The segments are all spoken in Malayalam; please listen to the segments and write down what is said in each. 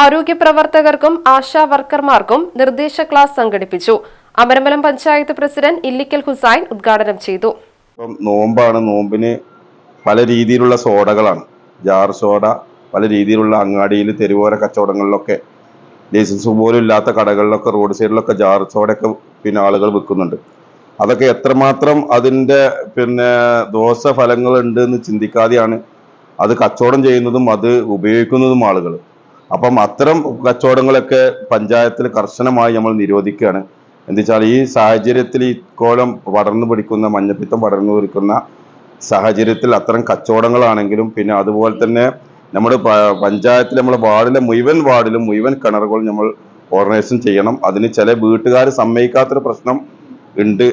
ആരോഗ്യ പ്രവർത്തകർക്കും ആശാ വർക്കർമാർക്കും നിർദ്ദേശ ക്ലാസ് സംഘടിപ്പിച്ചു. അമരമലം പഞ്ചായത്ത് പ്രസിഡന്റ് ഇല്ലിക്കൽ ഹുസൈൻ ഉദ്ഘാടനം ചെയ്തു. നോമ്പാണ്. നോമ്പിന് പല രീതിയിലുള്ള സോഡകളാണ്. ജാർ സോഡ പല രീതിയിലുള്ള അങ്ങാടിയിൽ തെരുവോര കച്ചവടങ്ങളിലൊക്കെ ലൈസൻസ് പോലും ഇല്ലാത്ത കടകളിലൊക്കെ റോഡ് സൈഡിലൊക്കെ ജാർ സോഡയൊക്കെ പിന്നെ ആളുകൾ വിൽക്കുന്നുണ്ട്. അതൊക്കെ എത്രമാത്രം അതിന്റെ പിന്നെ ദോഷഫലങ്ങൾ ഉണ്ട് എന്ന് ചിന്തിക്കാതെയാണ് അത് കച്ചവടം ചെയ്യുന്നതും അത് ഉപയോഗിക്കുന്നതും ആളുകൾ. അപ്പം അത്തരം കച്ചവടങ്ങളൊക്കെ പഞ്ചായത്തിൽ കർശനമായി നമ്മൾ നിരോധിക്കുകയാണ്. എന്താ വെച്ചാൽ ഈ സാഹചര്യത്തിൽ ഈ കോലം പടർന്നു പിടിക്കുന്ന മഞ്ഞപ്പിത്തം പടർന്നു പിടിക്കുന്ന സാഹചര്യത്തിൽ അത്തരം കച്ചവടങ്ങളാണെങ്കിലും പിന്നെ അതുപോലെ തന്നെ നമ്മുടെ പഞ്ചായത്തിൽ നമ്മുടെ വാർഡിലെ മുഴുവൻ വാർഡിലും മുഴുവൻ കിണറുകൾ നമ്മൾ ഓർഗനൈസേഷൻ ചെയ്യണം. അതിന് ചില വീട്ടുകാർ സമ്മതിക്കാത്തൊരു പ്രശ്നം ഉണ്ട്.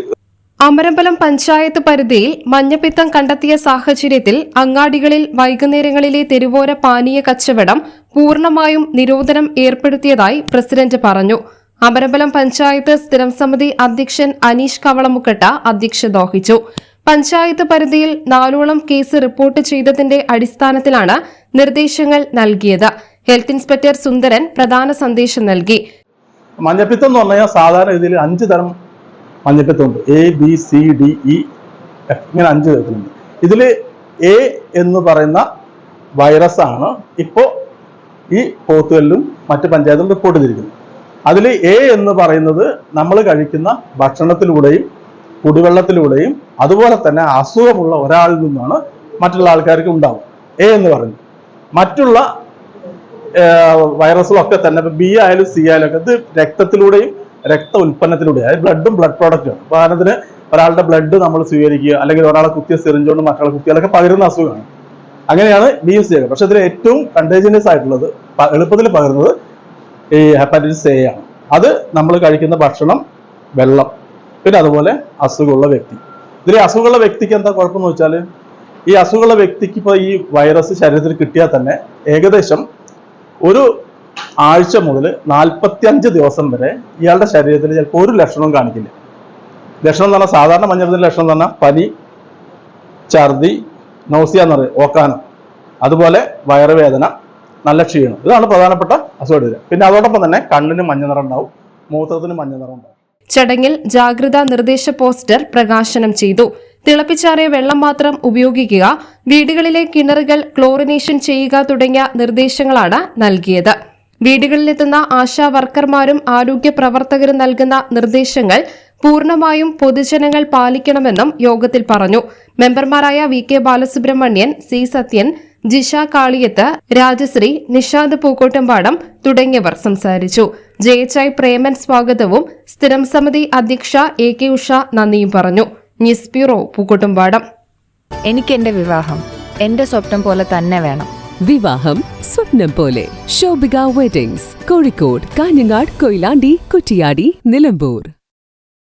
അമരമ്പലം പഞ്ചായത്ത് പരിധിയിൽ മഞ്ഞപ്പിത്തം കണ്ടെത്തിയ സാഹചര്യത്തിൽ അങ്ങാടികളിൽ വൈകുന്നേരങ്ങളിലെ തെരുവോര പാനീയ കച്ചവടം പൂർണമായും നിരോധനം ഏർപ്പെടുത്തിയതായി പ്രസിഡന്റ് പറഞ്ഞു. അമരമ്പലം പഞ്ചായത്ത് സ്ഥിരം സമിതി അധ്യക്ഷൻ അനീഷ് കവളമുക്കട്ട അധ്യക്ഷത വഹിച്ചു. പഞ്ചായത്ത് പരിധിയിൽ നാലോളം കേസ് റിപ്പോർട്ട് ചെയ്തതിന്റെ അടിസ്ഥാനത്തിലാണ് നിർദ്ദേശങ്ങൾ നൽകിയത്. ഹെൽത്ത് ഇൻസ്പെക്ടർ സുന്ദരൻ പ്രധാന സന്ദേശം നൽകി. മഞ്ഞപ്പിത്തം എന്ന് പറഞ്ഞാൽ സാധാരണ രീതിയിൽ അഞ്ച് തരം മഞ്ഞപ്പിത്തമുണ്ട്. A B C D E ഇങ്ങനെ അഞ്ച് തരത്തിലുണ്ട്. ഇതിൽ എ എന്ന് പറയുന്ന വൈറസ് ആണ്. ഇപ്പോൾ ഈ പോത്തുകളിലും മറ്റ് പഞ്ചായത്തിലും റിപ്പോർട്ട് ചെയ്തിരിക്കുന്നു. അതിൽ എ എന്ന് പറയുന്നത് നമ്മൾ കഴിക്കുന്ന ഭക്ഷണത്തിലൂടെയും കുടിവെള്ളത്തിലൂടെയും അതുപോലെ തന്നെ അസുഖമുള്ള ഒരാളിൽ നിന്നാണ് മറ്റുള്ള ആൾക്കാർക്ക് ഉണ്ടാവും എ എന്ന് പറയുന്നത്. മറ്റുള്ള വൈറസുകളൊക്കെ തന്നെ ബി ആയാലും സി ആയാലും ഒക്കെ ഇത് രക്തത്തിലൂടെയും രക്ത ഉൽപ്പന്നത്തിലൂടെയും അതായത് ബ്ലഡും ബ്ലഡ് പ്രോഡക്റ്റും ഉദാഹരണത്തിന് ഒരാളുടെ ബ്ലഡ് നമ്മൾ സ്വീകരിക്കുക അല്ലെങ്കിൽ ഒരാളെ കുത്തിയ സിറിഞ്ചോണ്ട് മറ്റുള്ള കുത്തിയാലൊക്കെ പകരുന്ന അസുഖമാണ്. അങ്ങനെയാണ് ബി യു സി ഒക്കെ. പക്ഷെ ഇതിൽ ഏറ്റവും കണ്ടേജിയസ് ആയിട്ടുള്ളത് എളുപ്പത്തിൽ പകരുന്നത് ഈ ഹെപ്പറ്റൈറ്റിസ് എ ആണ്. അത് നമ്മൾ കഴിക്കുന്ന ഭക്ഷണം വെള്ളം പിന്നെ അതുപോലെ അസുഖമുള്ള വ്യക്തി. ഇതിൽ അസുഖമുള്ള വ്യക്തിക്ക് എന്താ കുഴപ്പമെന്ന് വെച്ചാൽ ഈ അസുഖമുള്ള വ്യക്തിക്ക് ഇപ്പോൾ ഈ വൈറസ് ശരീരത്തിൽ കിട്ടിയാൽ തന്നെ ഏകദേശം ഒരു ആഴ്ച മുതൽ നാൽപ്പത്തി അഞ്ച് ദിവസം വരെ ഇയാളുടെ ശരീരത്തിൽ ചിലപ്പോൾ ഒരു ലക്ഷണവും കാണിക്കില്ല. ലക്ഷണം എന്ന് പറഞ്ഞാൽ സാധാരണ മഞ്ഞപ്പത്തിന്റെ ലക്ഷണം എന്ന് പറഞ്ഞാൽ പനി ഛർദി നോസിയ എന്ന് പറയും ഓക്കാനം. അതുപോലെ വയറുവേദന നല്ല ക്ഷീണം. ഇതാണ് പ്രധാനപ്പെട്ട അസുഖം പിന്നെ അതോടൊപ്പം തന്നെ കണ്ണിന് മഞ്ഞ നിറം ഉണ്ടാവും മൂത്രത്തിന് മഞ്ഞ നിറം ഉണ്ടാവും. ചടങ്ങിൽ ജാഗ്രതാ നിർദ്ദേശ പോസ്റ്റർ പ്രകാശനം ചെയ്തു. തിളപ്പിച്ചാറിയ വെള്ളം മാത്രം ഉപയോഗിക്കുക വീടുകളിലെ കിണറുകൾ ക്ലോറിനേഷൻ ചെയ്യുക തുടങ്ങിയ നിർദ്ദേശങ്ങളാണ് നൽകിയത്. വീടുകളിലെത്തുന്ന ആശാ വർക്കർമാരും ആരോഗ്യ പ്രവർത്തകരും നൽകുന്ന നിർദ്ദേശങ്ങൾ പൂർണമായും പൊതുജനങ്ങൾ പാലിക്കണമെന്നും യോഗത്തിൽ പറഞ്ഞു. മെമ്പർമാരായ V K Balasubramanian C Sathyan Jisha Kaliyath Rajasree Nishad Pookkottampadam തുടങ്ങിയവർ സംസാരിച്ചു. ജെ എച്ച് ഐ പ്രേമൻ സ്വാഗതവും സ്ഥിരം സമിതി അധ്യക്ഷ എ കെ ഉഷ നന്ദിയും പറഞ്ഞു. ന്യൂസ് ബ്യൂറോ പൂക്കോട്ടുംപാടം എനിക്ക് എന്റെ വിവാഹം എന്റെ സ്വപ്നം പോലെ തന്നെ വേണം. വിവാഹം സ്വപ്നം പോലെ. ശോഭിക വെഡിങ്സ് കോഴിക്കോട് കാഞ്ഞങ്ങാട് കൊയിലാണ്ടി കുറ്റിയാടി നിലമ്പൂർ.